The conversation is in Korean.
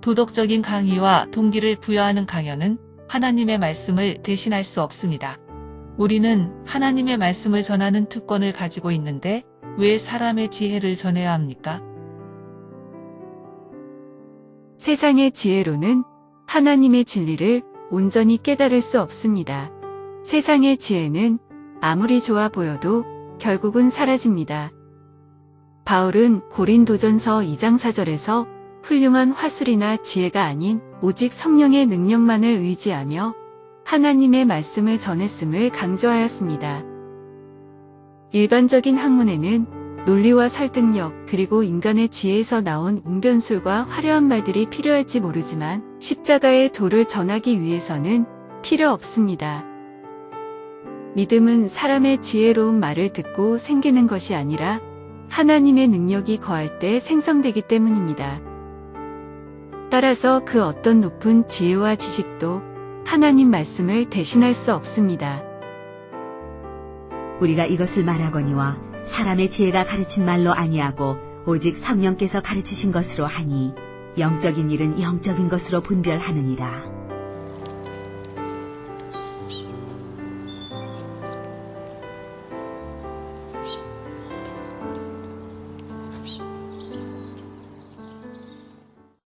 도덕적인 강의와 동기를 부여하는 강연은 하나님의 말씀을 대신할 수 없습니다. 우리는 하나님의 말씀을 전하는 특권을 가지고 있는데 왜 사람의 지혜를 전해야 합니까? 세상의 지혜로는 하나님의 진리를 온전히 깨달을 수 없습니다. 세상의 지혜는 아무리 좋아 보여도 결국은 사라집니다. 바울은 고린도전서 2장 4절에서 훌륭한 화술이나 지혜가 아닌 오직 성령의 능력만을 의지하며 하나님의 말씀을 전했음을 강조하였습니다. 일반적인 학문에는 논리와 설득력 그리고 인간의 지혜에서 나온 웅변술과 화려한 말들이 필요할지 모르지만 십자가의 도를 전하기 위해서는 필요 없습니다. 믿음은 사람의 지혜로운 말을 듣고 생기는 것이 아니라 하나님의 능력이 거할 때 생성되기 때문입니다. 따라서 그 어떤 높은 지혜와 지식도 하나님 말씀을 대신할 수 없습니다. 우리가 이것을 말하거니와 사람의 지혜가 가르친 말로 아니하고 오직 성령께서 가르치신 것으로 하니 영적인 일은 영적인 것으로 분별하느니라.